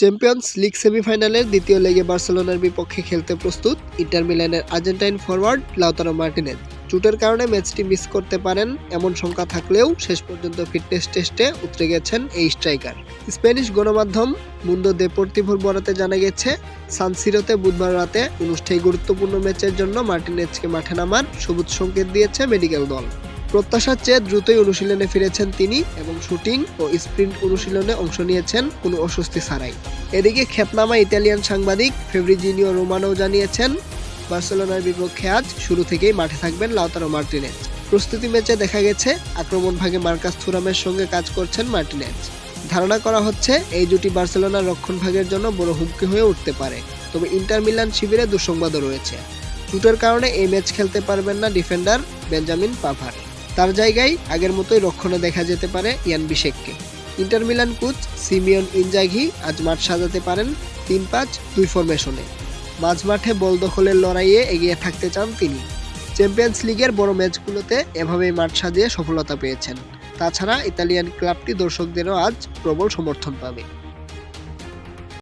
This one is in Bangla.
চ্যাম্পিয়ন্স লিগ সেমিফাইনালের দ্বিতীয় লেগে বার্সেলোনার বিপক্ষে খেলতে প্রস্তুত ইন্টার মিলানের আর্জেন্টাইন ফরওয়ার্ড লাউতারো মার্টিনেজ। চুটের কারণে ম্যাচটি মিস করতে পারেন এমন শঙ্কা থাকলেও শেষ পর্যন্ত ফিটনেস টেস্টে উতরে গেছেন এই স্ট্রাইকার স্প্যানিশ গণমাধ্যম মুন্দো দেপোর্তিভোর বরাতে জানা গেছে সানসিরোতে বুধবার রাতে অনুষ্ঠেয় গুরুত্বপূর্ণ ম্যাচের জন্য মার্টিনেজকে মাঠে নামার সবুজ সংকেত দিয়েছে মেডিকেল দল। প্রত্যাশার চেয়ে দ্রুতই অনুশীলনে ফিরেছেন তিনি এবং শুটিং ও স্প্রিন্ট অনুশীলনে অংশ নিয়েছেন কোনো অস্বস্তি ছাড়াই। এদিকে খ্যাতনামা ইতালিয়ান সাংবাদিক ফেব্রিজিনিও রোমানো জানিয়েছেন, বার্সেলোনার বিপক্ষে আজ শুরু থেকেই মাঠে থাকবেন লাউতারো মার্টিনেজ। প্রস্তুতি ম্যাচে দেখা গেছে, আক্রমণ ভাগে মার্কাস থুরামের সঙ্গে কাজ করছেন মার্টিনেজ। ধারণা করা হচ্ছে, এই জুটি বার্সেলোনার রক্ষণ ভাগের জন্য বড় হুমকি হয়ে উঠতে পারে, তবে ইন্টার মিলান শিবিরে দুঃসংবাদও রয়েছে। চুটের কারণে এই ম্যাচ খেলতে পারবেন না ডিফেন্ডার বেঞ্জামিন পাভার। তার জায়গায় আগের মতোই রক্ষণে দেখা যেতে পারে Yann বিশেককে। Inter Milan coach Simone Inzaghi আজ মাঠ সাজাতে পারেন তিন পাঁচ, দুই ফরমেশনে। মাঝ মাঠে বল দখলের লড়াইয়ে এগিয়ে থাকতে চান তিনি। চ্যাম্পিয়ন্স লিগের বড় ম্যাচগুলোতে এভাবেই মাঠ সাজিয়ে সফলতা পেয়েছেন। তাছাড়া ইতালিয়ান ক্লাবটি দর্শকদেরও আজ প্রবল সমর্থন পাবে।